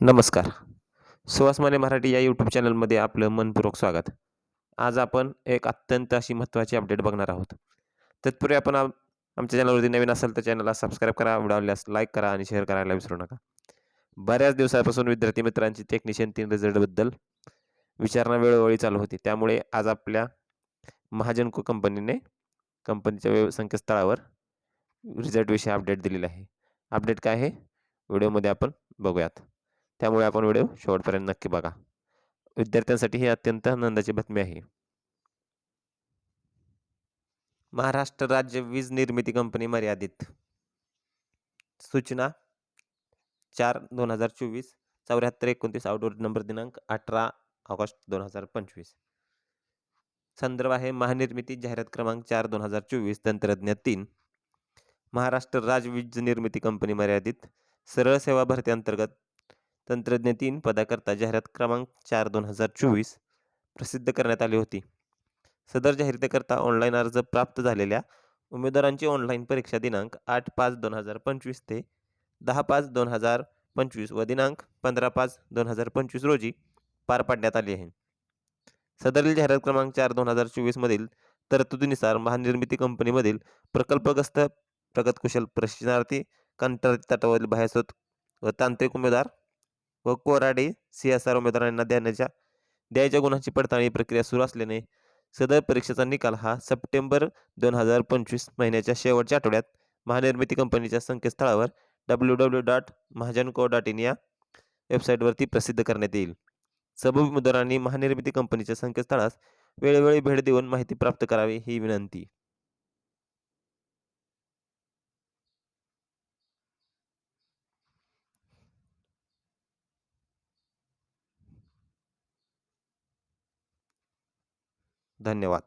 नमस्कार. सुहास माने मराठी या यूट्यूब चॅनलमध्ये आपलं मनपूर्वक स्वागत. आज आपण एक अत्यंत अशी महत्त्वाची अपडेट बघणार आहोत. तत्पूर्वी आपण आम- आमच्या चॅनलवरती नवीन असाल तर चॅनलला सबस्क्राईब करा आवडल्यास लाईक करा आणि शेअर करायला विसरू नका. बऱ्याच दिवसापासून विद्यार्थी मित्रांची टेक्निशियन तीन रिझल्टबद्दल विचारणा वेळोवेळी चालू होती. त्यामुळे आज आपल्या महाजनको कंपनीने कंपनीच्या वेब संकेतस्थळावर रिझल्टविषयी अपडेट दिलेला आहे. अपडेट काय आहे? व्हिडिओमध्ये आपण बघूयात. त्यामुळे आपण व्हिडिओ शेवटपर्यंत नक्की बघा. विद्यार्थ्यांसाठी ही अत्यंत आनंदाची बातमी आहे. महाराष्ट्र राज्य वीज निर्मिती कंपनी मर्यादित. सूचना चार दोन हजार चोवीस चौऱ्याहत्तर एकोणतीस आउटडोर नंबर दिनांक अठरा ऑगस्ट दोन हजार पंचवीस. संदर्भ आहे महानिर्मिती जाहिरात क्रमांक चार दोन हजार चोवीस तंत्रज्ञ तीन. महाराष्ट्र राज्य वीज निर्मिती कंपनी मर्यादित. सरळ सेवा भरती अंतर्गत तंत्रज्ञ तीन पदाकरता जाहिरात क्रमांक चार दोन हजार चोवीस प्रसिद्ध करण्यात आली होती. सदर जाहिरातीकरता ऑनलाईन अर्ज प्राप्त झालेल्या उमेदवारांची ऑनलाईन परीक्षा दिनांक आठ पाच दोन हजार पंचवीस ते दहा पाच दोन हजार पंचवीस व दिनांक पंधरा पाच दोन हजार पंचवीस रोजी पार पाडण्यात आली आहे. सदरील जाहिरात क्रमांक चार दोन हजार चोवीसमधील तरतुदीनुसार महानिर्मिती कंपनीमधील प्रकल्पग्रस्त प्रगतकुशल प्रशिक्षणार्थी कंत्राटी तटावरील बाह्यस्रोत व तांत्रिक उमेदवार व कोराडे सी एस आर उमेदवारांना देण्याच्या द्यायच्या गुणांची पडताळणी प्रक्रिया सुरू असल्याने सदर परीक्षेचा निकाल हा सप्टेंबर दोन हजार पंचवीस महिन्याच्या शेवटच्या आठवड्यात महानिर्मिती कंपनीच्या संकेतस्थळावर W W dot Mahajan co dot in या वेबसाईटवरती प्रसिद्ध करण्यात येईल. सब उमेदवारांनी महानिर्मिती कंपनीच्या संकेतस्थळास वेळोवेळी भेट देऊन माहिती प्राप्त करावी ही विनंती. धन्यवाद.